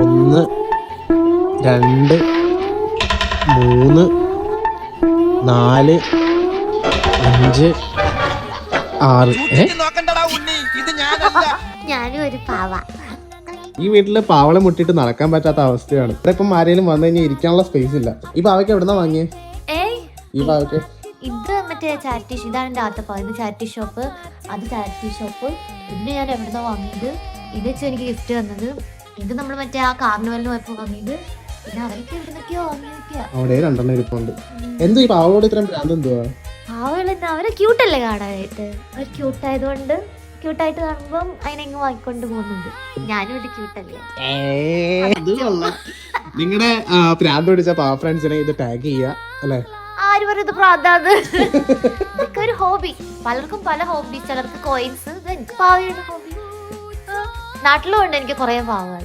ഒന്ന് രണ്ട് മൂന്ന് നാല് അഞ്ച് ആറ്. നോക്കണ്ടടാ ഉണ്ണി. ഇത് ഞാനല്ല. ഞാനും ഒരു പാവ. ഈ വീട്ടിൽ പാവളെ മുട്ടിട്ട് നടക്കാൻ പറ്റാത്ത അവസ്ഥയാണ്. ഇവിടെ ഇപ്പം ആരെങ്കിലും വന്നു കഴിഞ്ഞാൽ ഇരിക്കാനുള്ള സ്പേസ് ഇല്ല. ഈ പാവയ്ക്ക് എവിടെന്നാ വാങ്ങിയേ? ഏയ്. ഈ പാവയ്ക്ക്. ഇത് മറ്റേ ചാരിറ്റി ഇതാണ് എന്റെ ആത്തപ്പ ഇത് ചാരിറ്റി ഷോപ്പ് അത് ചാരിറ്റി ഷോപ്പ് ഇതിന് ഞാൻ എവിടുന്ന വാങ്ങിയത്? ഇത് വെച്ച് എനിക്ക് ഗിഫ്റ്റ് തന്നത് ഇത് നമ്മൾ മറ്റേ ആ കാർണിവലിന് പോയപ്പോ വാങ്ങിയത് പിന്നെ അവരൊക്കെ എവിടുന്നൊക്കെയോ വാങ്ങിയൊക്കെയാ അവിടെ രണ്ടെണ്ണം ഇരിപ്പുണ്ട്. എന്തോ ഈ പാവളോട് ഇത്രയും ഭ്രാന്ത് എന്തുവാ? പാവകളെന്താ? അവരെ ക്യൂട്ടല്ലേ കാണാനായിട്ട്? അവർ ക്യൂട്ടായതുകൊണ്ട് ക്യൂട്ടായിട്ട് കാണുമ്പം അതിനെങ്ങ് വാങ്ങിക്കൊണ്ട് പോകുന്നുണ്ട്. ഞാനും ഒരു ക്യൂട്ടല്ലേ നിങ്ങളുടെ ഭ്രാന്ത് പിടിച്ച പാവ ഫ്രണ്ട്സിനെ ഇത് ടാഗ് ചെയ്യുക അല്ലേ? ആര് പറയുന്നത് പ്രാന്താന്ന് ഇതൊക്കെ ഒരു ഹോബി പലർക്കും പല ഹോബി ചിലർക്ക് കോയിൻസ് എനിക്ക് പാവയുടെ ഹോബി നാട്ടിലും ഉണ്ട് എനിക്ക് കുറേ പാവകൾ